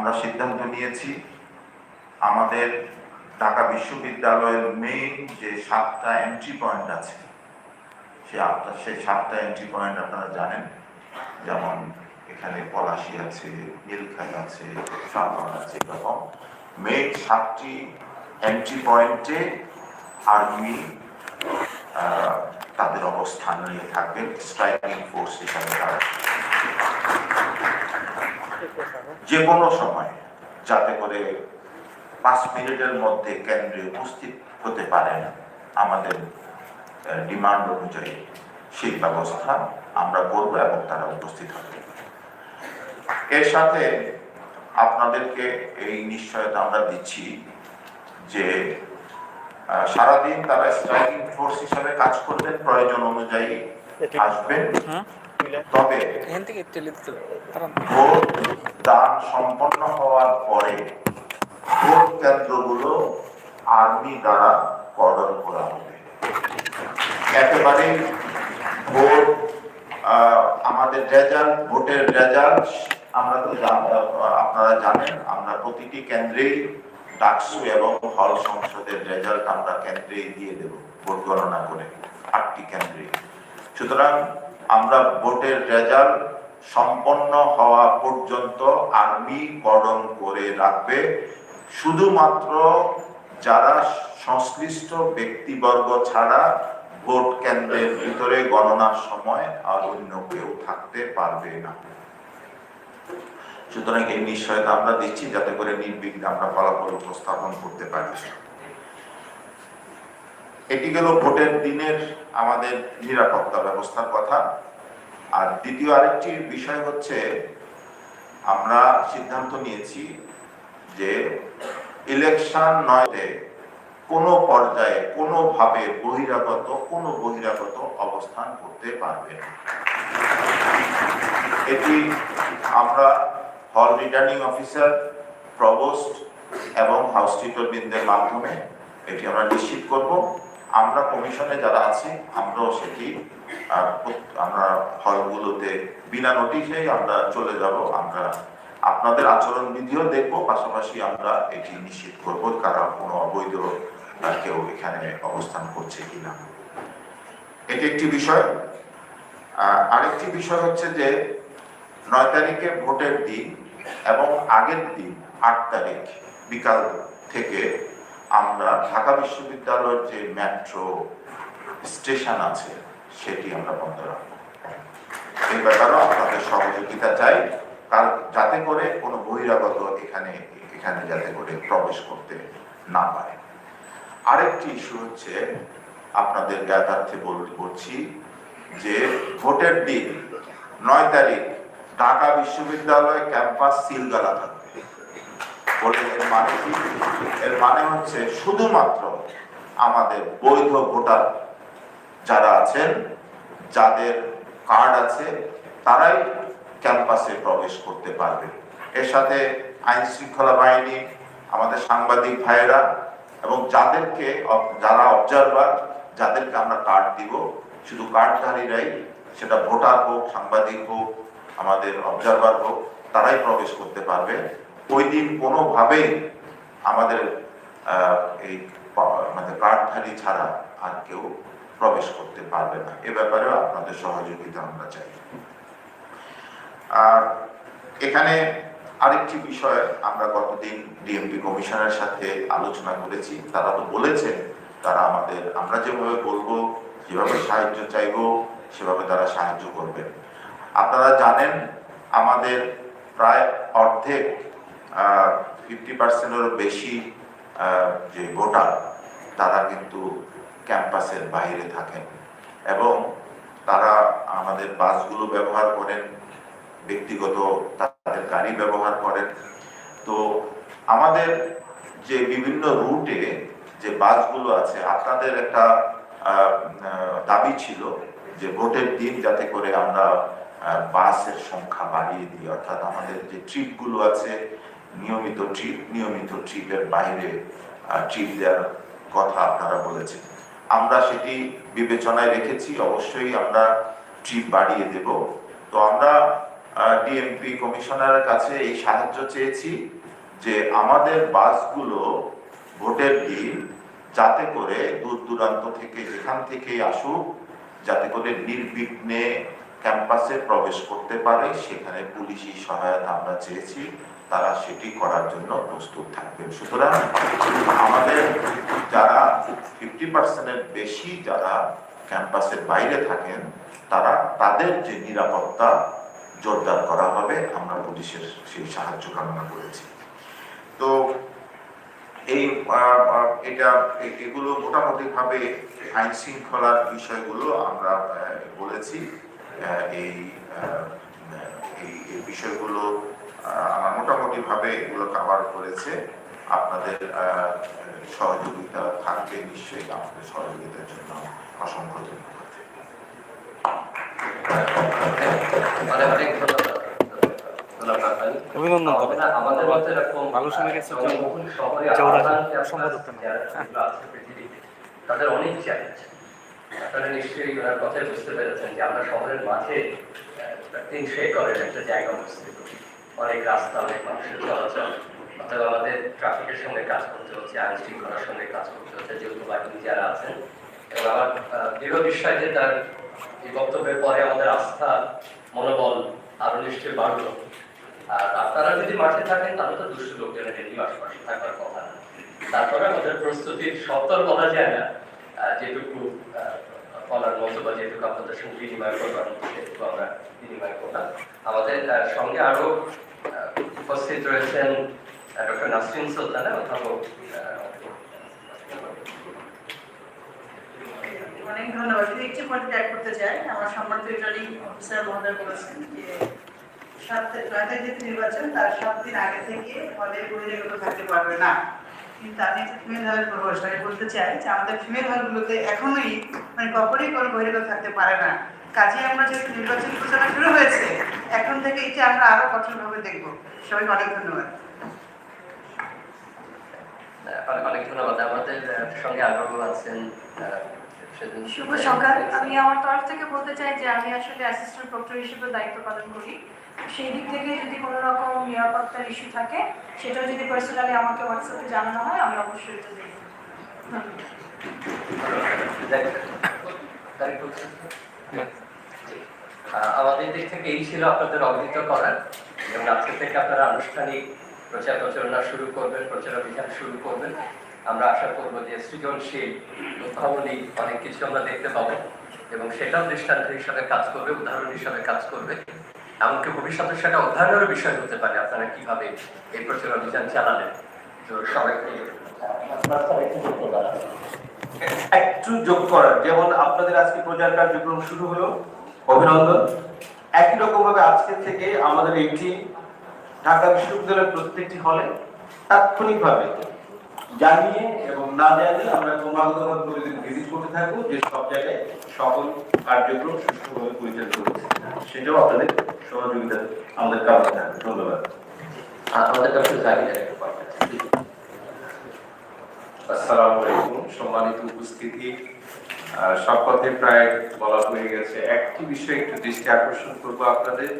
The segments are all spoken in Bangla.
আমরা সিদ্ধান্ত নিয়েছি, আমাদের ঢাকা বিশ্ববিদ্যালয়ের মেইন যে সাতটা এন্ট্রি পয়েন্ট আছে, সে আপনার সেই সাতটা এন্ট্রি পয়েন্ট আপনারা জানেন, যেমন এখানে পলাশি আছে নীলখাই আছে সালমান আছে এরকম। মেইন সাতটি এন্ট্রি পয়েন্টে আর্মি তাদের অবস্থান নিয়ে থাকবেন। স্ট্রাইকিং ফোর্স হিসাবে তারা যে কোনো সময় যাতে করে পাঁচ মিনিটের মধ্যে কেন্দ্রে উপস্থিত হতে পারেন আমাদের ডিমান্ড অনুযায়ী সেই ব্যবস্থা আমরা করব এবং তারা উপস্থিত হবে। এর সাথে আপনাদেরকে এই নিশ্চয়তা আমরা দিচ্ছি যে সারাদিন তারা স্ট্রাইকিং ফোর্স হিসাবে কাজ করবেন প্রয়োজন অনুযায়ী আসবেন। তবে ভোট দান সম্পন্ন হওয়ার পরে ভোট কেন্দ্রগুলো আর্মি দ্বারা কর্ডন করা হবে। একেবারে ভোট আমাদের রেজাল্ট ভোটের রেজাল্ট আমরা তো আপনারা জানেন আমরা প্রতিটি কেন্দ্রেই ডাকসু এবং হল সংসদের রেজাল্ট আমরা কেন্দ্রেই দিয়ে দেব ভোট গণনা করে আটটি কেন্দ্রে সুতরাং আমরা ভোটের রেজাল্ট সম্পন্ন হওয়া পর্যন্ত আর্মি কর্ডন করে রাখবে। শুধুমাত্র যারা সংশ্লিষ্ট ব্যক্তিবর্গ ছাড়া ভোট কেন্দ্রের ভিতরে গণনার সময় আর অন্য কেউ থাকতে পারবে না। সুতরাং এই নিশ্চয়তা আমরা দিচ্ছি, যাতে করে নির্বিঘ্নে আমরা ফলাফল উপস্থাপন করতে পারি। এটি গেল ভোটের দিনের আমাদের নিরাপত্তা ব্যবস্থার কথা। আর দ্বিতীয় আরেকটি বিষয় হচ্ছে, আমরা সিদ্ধান্ত নিয়েছি যে ইলেকশন নয়তে কোনো পর্যায়ে কোনোভাবে বহিরাগত, কোনো বহিরাগত অবস্থান করতে পারবে না। এটি আমরা হল রিটার্নিং অফিসার, প্রভোস্ট এবং হাউস টিউটরবৃন্দের মাধ্যমে এটি আমরা নিশ্চিত করব। আমরা কমিশনে যারা আছি, আমরাও সেটি আমরা হলগুলোতে বিনা নোটিশেই আমরা চলে যাব। আমরা আপনাদের আচরণ বিধিও দেখব, পাশাপাশি আমরা এটি নিশ্চিত করব কারা কোনো অবৈধ কেউ এখানে অবস্থান করছে কিনা। এটি একটি বিষয়। আরেকটি বিষয় হচ্ছে যে নয় তারিখে ভোটের দিন এবং আগের দিন, আট তারিখ বিকাল থেকে আমরা ঢাকা বিশ্ববিদ্যালয়ের যে মেট্রো স্টেশন আছে, সেটি আমরা বন্ধ রাখব। এই ব্যাপারেও আপনাদের সহযোগিতা চাই। কার যাতে করে কোনো বহিরাগত এখানে এখানে যাতে করে প্রবেশ করতে না পারে। আরেকটি ইস্যু হচ্ছে, আপনাদের জ্ঞাতার্থে বলছি যে ভোটের দিন নয় তারিখ ঢাকা বিশ্ববিদ্যালয় ক্যাম্পাস সিলগালা থাকবে। বলে এর মানে কি? এর মানে হচ্ছে শুধুমাত্র আমাদের বৈধ ভোটার যারা আছেন, যাদের কার্ড আছে, তারাই ক্যাম্পাসে প্রবেশ করতে পারবে। এর সাথে আইন শৃঙ্খলা বাহিনী, আমাদের সাংবাদিক ভাইয়েরা এবং যাদেরকে যারা অবজারভার, যাদেরকে আমরা কার্ড দিব, শুধু কার্ডধারীরাই, সেটা ভোটার হোক, সাংবাদিক হোক, আমাদের অবজারভার হোক, তারাই প্রবেশ করতে পারবে। ওই দিন কোনোভাবেই আমাদের এই মানে কার্ডধারী ছাড়া আর কেউ প্রবেশ করতে পারবে না। এ ব্যাপারেও আপনাদের সহযোগিতা আমরা চাই। আর এখানে আরেকটি বিষয় আমরা গতদিন ডিএমপি কমিশনের সাথে আলোচনা করেছি। তারা তো বলেছেন, তারা আমাদের, আমরা যেভাবে বলব, যেভাবে সাহায্য চাইব, সেভাবে তারা সাহায্য করবেন। আপনারা জানেন, আমাদের প্রায় অর্ধেক ফিফটি পার্সেন্টেরও বেশি যে ভোটার, তারা কিন্তু ক্যাম্পাসের বাইরে থাকেন। এবং তারা আমাদের বাসগুলো ব্যবহার করেন, ব্যক্তিগত তাদের গাড়ি ব্যবহার করেন। তো আমাদের যে বিভিন্ন রুটে যে বাসগুলো আছে, আপনাদের একটা দাবি ছিল যে ভোটের দিন যাতে করে আমরা বাসের সংখ্যা বাড়িয়ে দিই। অর্থাৎ আমাদের যে ট্রিপগুলো আছে নিয়মিত ট্রিপ নিয়মিত ট্রিপের বাইরে ট্রিপ দেওয়ার কথা আপনারা বলেছেন। আমরা সেটি বিবেচনায় রেখেছি, অবশ্যই আমরা ট্রিপ বাড়িয়ে দেব। তো আমরা ডিএমপি কমিশনারের কাছে এই সাহায্য চেয়েছি যে আমাদের বাসগুলো ভোটের দিন যাতে করে দূর দূরান্ত থেকে যেখান থেকেই আসুক, যাতে করে নির্বিঘ্নে ক্যাম্পাসে প্রবেশ করতে পারে, সেখানে পুলিশি সহায়তা আমরা চেয়েছি। তারা সেটি করার জন্য প্রস্তুত থাকবেন। সুতরাং আমাদের যারা ফিফটি পার্সেন্টের বেশি যারা ক্যাম্পাসের বাইরে থাকেন, তারা তাদের যে নিরাপত্তা জোরদার করা হবে, আমরা পুলিশের সেই সাহায্য কামনা করেছি। তো এই এটা এগুলো মোটামুটিভাবে আইন শৃঙ্খলার বিষয়গুলো আমরা বলেছি। এই এই বিষয়গুলো আহ, আমার মোটামুটি ভাবে এগুলো কভার করেছে। আপনাদের সহযোগিতা থাকবে নিশ্চয়ই আপনাদের সহযোগিতার জন্য অসংখ্য ধন্যবাদ। ভাই। অভিনন্দন ভালো গেছে সম্পাদক তাদের অনেক চ্যালেঞ্জ আপনারা নিশ্চয়ই ওনার কথায় বুঝতে পেরেছেন যে আমরা শহরের মাঝে আহ, তিনশো একরের একটা জায়গা অবস্থিত অনেক রাস্তা অনেক মানুষের চলাচল। অথবা আমাদের ট্রাফিকের সঙ্গে কাজ করতে হচ্ছে আইন শৃঙ্খলার সঙ্গে কাজ করতে হচ্ছে, যেহেতু বাহিনী যারা আছেন। এবং আমার দৃঢ় বিশ্বাস যে তার এই বক্তব্যের পরে আমাদের আস্থা, মনোবল আরও নিশ্চয়ই বাড়লো। আর আপনারা যদি মাঠে থাকেন, তাহলে তো দুষ্ট লোকজনের ডেলি আশপাশে থাকার কথা না। তারপরে আমাদের প্রস্তুতির সত্তর বলা যায় না যেটুকু বলার মতো বা যেটুকু আপনাদের সঙ্গে বিনিময় করবার মতো সেটুকু আমরা বিনিময় করলাম। আমাদের সঙ্গে আরও উপস্থিত রয়েছেন ডক্টর নাসরিন সুলতানা, অধ্যাপক অনেক ধন্যবাদ। একটি পয়েন্ট করতে চাই, আমার সম্মানিত রিটার্নিং অফিসার মহোদয় বলেছেন যে যে নির্বাচন, তার সাত দিন আগে থেকে হলের বহিরাগত থাকতে পারবে না। কিন্তু আমি ফিমেল হলের প্রবেশ বলতে চাই যে, আমাদের ফিমেল হলগুলোতে এখনোই মানে কখনোই কোনো বহিরাগত থাকতে পারে না। কাজে আমরা যেহেতু নির্বাচন প্রচারণা শুরু হয়েছে এখন থেকে এটা আমরা আরও কঠোরভাবে দেখব। সবাইকে অনেক ধন্যবাদ। অনেক অনেক ধন্যবাদ। আমাদের সঙ্গে আগ্রহ আছেন শুভ সকাল। আমি আমার তরফ থেকে বলতে চাই যে আমি আসলে অ্যাসিস্ট্যান্ট প্রক্টর হিসেবে দায়িত্ব পালন করি। সেই দিক থেকে যদি কোনো রকম নিরাপত্তার ইস্যু থাকে সেটাও যদি পার্সোনালি আমাকে হোয়াটসঅ্যাপে জানানো হয় আমি অবশ্যই এটা দেখব। ধন্যবাদ। আমাদের দিক থেকে এই ছিল আপনাদের অবহিত করার। এবং আজকে থেকে আপনারা আনুষ্ঠানিক প্রচার প্রচারণা শুরু করবেন, প্রচার অভিযান শুরু করবেন। আমরা আশা করব যে সৃজনশীল উদ্ভাবনী অনেক কিছু আমরা দেখতে পাবো এবং সেটাও দৃষ্টান্ত হিসাবে কাজ করবে, উদাহরণ হিসাবে কাজ করবে। এমনকি ভবিষ্যতে সেটা অধ্যয়নেরও বিষয় হতে পারে, আপনারা কীভাবে এই প্রচার অভিযান চালালেন। তো সবাইকে একটু যোগ করার। যেমন আপনাদের আজকে প্রচার কার্যক্রম শুরু হলো। অভিনন্দন। একই রকম ভাবে আজকে থেকে আমাদের এইটি ঢাকা বিশ্ববিদ্যালয়ের প্রত্যেকটি হলে তাৎক্ষণিকভাবে জানিয়ে এবং না জানিয়ে আমরা ক্রমাগতভাবে প্রতিদিন ভিজিট করতে থাকব, যে সব জায়গায় সকল কার্যক্রম সুষ্ঠুভাবে পরিচালিত হচ্ছে। সেটাও আপনাদের সহযোগিতা আমাদের কাছে থাকবে। ধন্যবাদ। আমাদের কাছে একটা point আছে। আসসালামু আলাইকুম। সম্মানিত উপস্থিতি। সব প্রায় বলা হয়ে গেছে। একটি বিষয় একটু দৃষ্টি আকর্ষণ করব আপনাদের।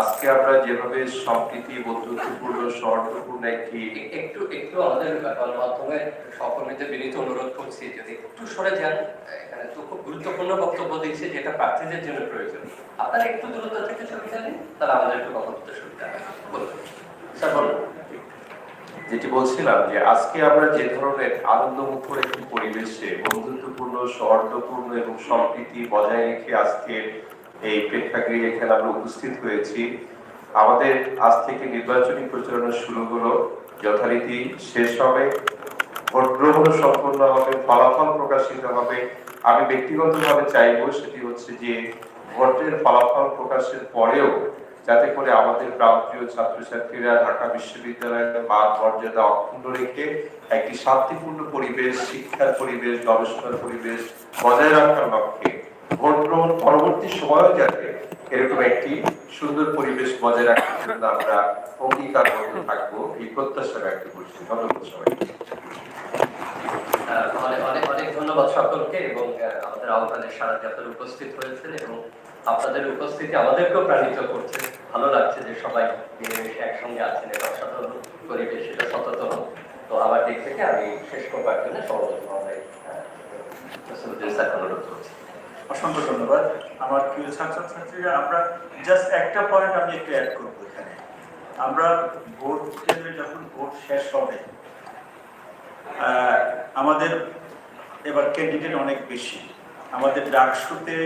আজকে আমরা যেভাবে সম্প্রীতি, বন্ধুত্বপূর্ণ, সৌহার্দ্যপূর্ণ একটি একটু একটু আমাদের গণমাধ্যমে সহকর্মীদের বিনীত অনুরোধ করছি যদি একটু সরে যান। এখানে তো খুব গুরুত্বপূর্ণ বক্তব্য দিচ্ছে যেটা প্রার্থীদের জন্য প্রয়োজন। আপনারা একটু দূরত্ব থেকে সুবিধা নিন তাহলে আমাদের একটু কথা সুবিধা বলুন। স্যার, বলুন। যেটি বলছিলাম যে আজকে আমরা যে ধরনের আনন্দমুখর একটি পরিবেশে বন্ধুত্বপূর্ণ, সৌহার্দ্যপূর্ণ এবং সম্প্রীতি বজায় রেখে আজকে এই প্রেক্ষাগৃহে এখানে আমরা উপস্থিত হয়েছি। আমাদের আজ থেকে নির্বাচনী প্রচারণা শুরু হলো, যথারীতি শেষ হবে, ভোট গ্রহণ সম্পন্ন হবে, ফলাফল প্রকাশিত হবে। আমি ব্যক্তিগতভাবে চাইব সেটি হচ্ছে যে ভোটের ফলাফল প্রকাশের পরেও যাতে করে আমাদের প্রান্তীয় ছাত্রছাত্রীরা ঢাকা বিশ্ববিদ্যালয়ের মান, মর্যাদা অক্ষুণ্ণ রেখে একটি শান্তিপূর্ণ পরিবেশ, শিক্ষার পরিবেশ, গবেষণার পরিবেশ বজায় রাখার লক্ষ্যে ভোট গ্রহণ পরবর্তী সময়ও যাতে এরকম একটি সুন্দর পরিবেশ বজায় রাখার জন্য আমরা অঙ্গীকারবদ্ধ থাকব, এই প্রত্যাশা ব্যক্ত করছি। ধন্যবাদ সবাইকে। অনেক অনেক ধন্যবাদ সকলকে এবং আমাদের আহ্বানের সারা আপনারা উপস্থিত হয়েছেন এবং আপনাদের উপস্থিতি আমাদেরকেও প্রাণিত করছে। ভালো লাগছে যে সবাই মিলেমিশে একসঙ্গে আছেন এবং সাধারণ পরিবেশ এটা সচেতন তো আমার দিক থেকে আমি শেষ করবার জন্য অনুরোধ করছি। অসংখ্য ধন্যবাদ। আমার প্রিয় আমরা জাস্ট একটা পয়েন্ট আমি একটু অ্যাড করব এখানে। আমরা ভোট কেন্দ্রে যখন ভোট শেষ হবে আমাদের এবার ক্যান্ডিডেট অনেক বেশি। আমাদের ডাকসুতে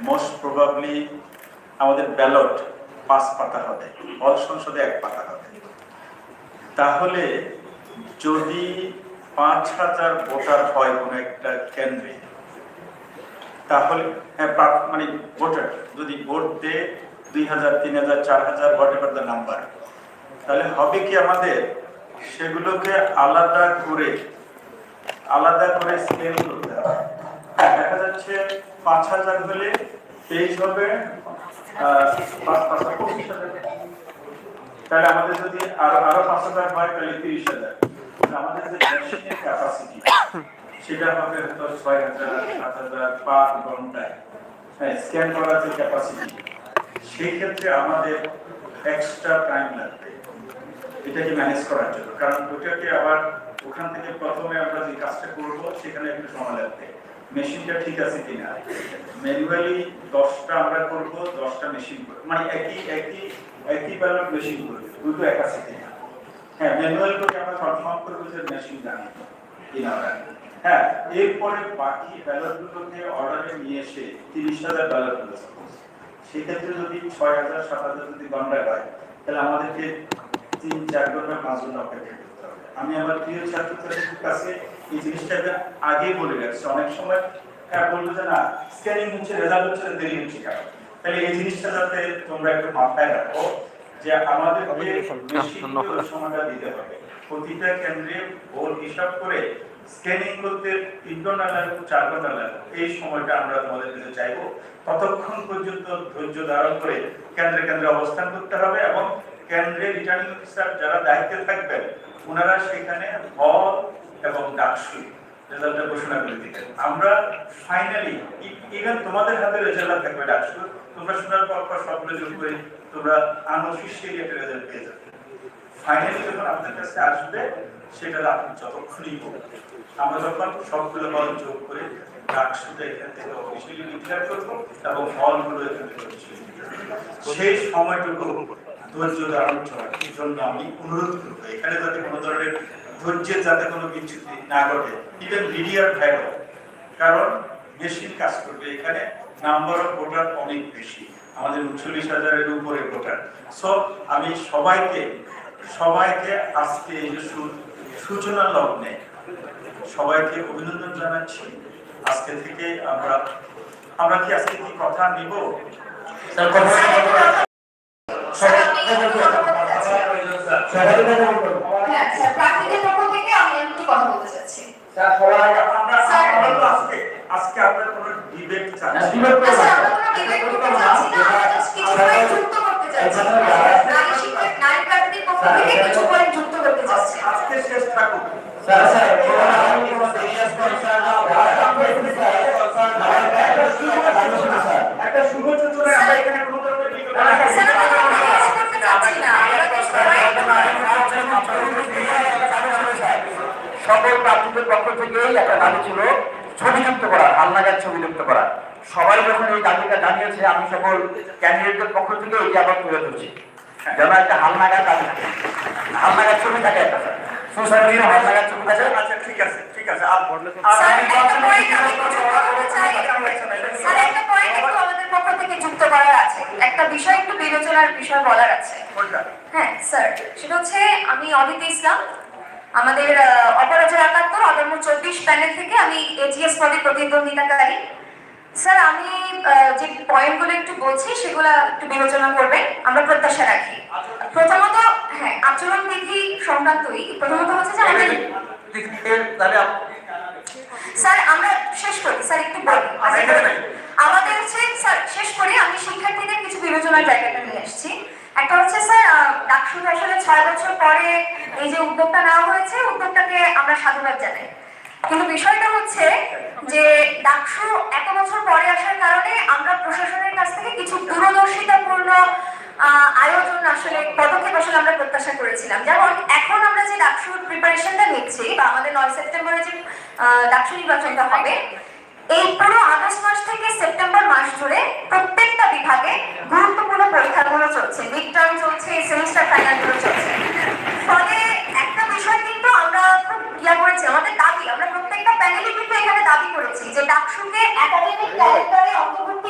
মোস্ট প্রবাবলি আমাদের ব্যালট পাঁচ পাতা হবে হল সংসদে এক পাতা হবে। তাহলে যদি পাঁচ হাজার ভোটার হয় কোনো একটা কেন্দ্রে তাহলে হ্যাঁ, মানে ভোটার যদি ভোট দেয় দুই হাজার তিন হাজার চার হাজার হোয়াট এভার দ্য নাম্বার তাহলে হবে কি আমাদের সেগুলোকে আলাদা করে আলাদা করে স্কেল যাচ্ছে পাঁচ হাজার হলে তেইশ হবে পাঁচ হাজার তাহলে আমাদের যদি আরও আরও পাঁচ হাজার হয়, তাহলে তিরিশ হাজার। আমাদের যে মেশিনের ক্যাপাসিটি সেটা হবে হয়তো ছয় হাজার, সাত হাজার পার ঘন্টায়। হ্যাঁ স্ক্যান করার যে ক্যাপাসিটি সেই ক্ষেত্রে আমাদের এক্সট্রা টাইম লাগবে। এটাকে ম্যানেজ করার জন্য। কারণ ওটাকে আবার ওখান থেকে প্রথমে আমরা যে কাজটা করব, সেখানে একটু সময় লাগবে। মেশিনটা ঠিক আছে কিনা? ম্যানুয়ালি দশটা আমরা করব, দশটা মেশিন করব। মানে একই একই একই ব্যালট মেশিন করবে, দুটো এক আছে কিনা? হ্যাঁ ম্যানুয়াল করে আমরা কনফার্ম করব যে মেশিন জানি কিনা হ্যাঁ এরপরে বাকি ব্যালটগুলোকে অর্ডারে নিয়ে এসে তিরিশ হাজার ব্যালট হলো সেক্ষেত্রে যদি ছয় হাজার, সাত হাজার যদি গন্ডায় হয়, তাহলে আমাদেরকে তিন, চার ঘণ্টা পাঁচ ঘণ্টা অপেক্ষা করতে হবে। আমি আমার প্রিয় ছাত্রছাত্রীদের কাছে এই জিনিসটা আগে বলে রাখছি। অনেক সময় হ্যাঁ বলব যে না স্ক্যানিং হচ্ছে রেজাল্ট হচ্ছে দেরি হচ্ছে কেন? তাহলে এই জিনিসটা যাতে তোমরা একটু মাথায় রাখো যে ওই সময়টা দিতে হবে। প্রতিটা কেন্দ্রে ভোট হিসাব করে স্ক্যানিং করতে তিন ঘণ্টা লাগবে চার ঘণ্টা লাগবে। এই সময়টা আমরা তোমাদের কাছে চাইব। ততক্ষণ পর্যন্ত ধৈর্য ধারণ করে কেন্দ্রে কেন্দ্রে অবস্থান করতে হবে এবং কেন্দ্রে রিটার্নিং অফিসার যারা দায়িত্বে থাকবেন ওনারা সেখানে হল এবং ডাকসু, রেজাল্টটা ঘোষণা করে দিতেন আমরা ফাইনালি ইভেন তোমাদের হাতে রেজাল্ট থাকবে ডাকসু, তোমরা শোনার পর পর সবগুলো যোগ করে তোমরা আনঅফিসিয়ালি একটা রেজাল্ট পেয়ে যাবে। ফাইনালি যখন আপনার কাছে আসবে, সেটা আপনি যতক্ষণই হোক, আমরা যখন সবগুলো বল যোগ করে ডাকসুটা এখান থেকে অফিসিয়ালি ডিক্লেয়ার করব এবং হলগুলো এখান থেকে। সেই সময়টুকু ধৈর্য ধারণ করার জন্য আমি অনুরোধ করব। এখানে যাতে কোনো ধরনের ধৈর্যের যাতে কোনো বিচ্যুতি না ঘটে ইভেন মিডিয়ার ভাইরাল কারণ মেশিন কাজ করবে এখানে নাম্বার অফ ভোটার অনেক বেশি। আমাদের উনচল্লিশ হাজারের উপরে ভোটার সো আমি সবাইকে সবাইকে আজকে এই যে সূচনা লগ্নে সবাইকে অভিনন্দন জানাচ্ছি। আজকে থেকে আমরা আমরা কি আজকে কি কথা নিব? হ্যাঁ পক্ষ থেকে আমি একটু কথা বলতে চাচ্ছি আমরা আমরা তো আজকে আজকে আমরা কোনো ডিবেট চাচ্ছি না। আচ্ছা আমরা কোনো ডিবেট করতে চাচ্ছি না আমরা জাস্ট কিছু পয়েন্ট যুক্ত করতে চাচ্ছি নারী শিক্ষক নারী প্রার্থীদের পক্ষ থেকে কিছু পয়েন্ট যুক্ত করতে চাচ্ছি আজকে শেষ থাকুক একটা শুভ সূচনায় আমরা এখানে কোনো ধরনের বিকল্প স্যার আমরা কোনো করতে চাচ্ছি না আমরা পয়েন্ট সকল প্রার্থীদের পক্ষ থেকেই একটা দাবি ছিল ছবি যুক্ত করা হালনাগাদ ছবি যুক্ত করা। সবাই যখন এই দাবিটা জানিয়েছে আমি সকল ক্যান্ডিডেটদের পক্ষ থেকে এই আবার তুলে ধরছি। যেন একটা হালনাগাদ দাবি থাকে। হালনাগাদ ছবি থাকে একটা স্যার। হালনাগাদ ছবি থাকে। আচ্ছা ঠিক আছে ঠিক আছে আর আর আমি একটা পয়েন্ট আমি একটু যুক্ত করতে চাই। স্যার একটা পয়েন্ট একটু আমাদের পক্ষ থেকে যুক্ত করার আছে। একটা বিষয় একটু বিবেচনার বিষয় বলার আছে। হ্যাঁ স্যার সেটা হচ্ছে আমি অদিতি ইসলাম আমাদের অপরাজের একাত্তর অদম্য চব্বিশ প্যানেল থেকে আমি এজিএস পদে প্রতিদ্বন্দ্বিতাকারী। স্যার আমি যে পয়েন্টগুলো একটু বলছি সেগুলো একটু বিবেচনা করবেন। আমরা প্রত্যাশা রাখি। প্রথমত হ্যাঁ আচরণ বিধি সংক্রান্তই। প্রথমত হচ্ছে যে আমাদের স্যার আমরা শেষ করি। স্যার একটু বলি আমাদের হচ্ছে স্যার শেষ করি। আমি শিক্ষার্থীদের কিছু বিবেচনার জায়গাটা নিয়ে আসছি। একটা হচ্ছে স্যার ডাকসুতে আসলে ছয় বছর পরে এই যে উদ্যোগটা নেওয়া হয়েছে, উদ্যোগটাকে আমরা সাধুবাদ জানাই। কিন্তু বিষয়টা হচ্ছে যে ডাকসু এত বছর পরে আসার কারণে আমরা প্রশাসনের কাছ থেকে কিছু দূরদর্শিতাপূর্ণ আয়োজন আসলে, পদক্ষেপ আসলে আমরা প্রত্যাশা করেছিলাম। যেমন এখন আমরা যে ডাকসুর প্রিপারেশনটা নিচ্ছি, বা আমাদের নয় সেপ্টেম্বরে যে ডাকসু নির্বাচনটা হবে এই পুরো আগস্ট মাস থেকে সেপ্টেম্বর মাস ধরে প্রত্যেকটা বিভাগে গুরুত্বপূর্ণ পরীক্ষাগুলো চলছে মিড টার্ম চলছে সেমিস্টার ফাইনালগুলো চলছে। ফলে একটা বিষয় কিন্তু আমরা খুব ইয়া করেছি, আমাদের দাবি, আমরা প্রত্যেকটা প্যানেলে কিন্তু এখানে দাবি করেছি যে ডাকসুকে একাডেমিক ক্যালেন্ডারে অন্তর্ভুক্ত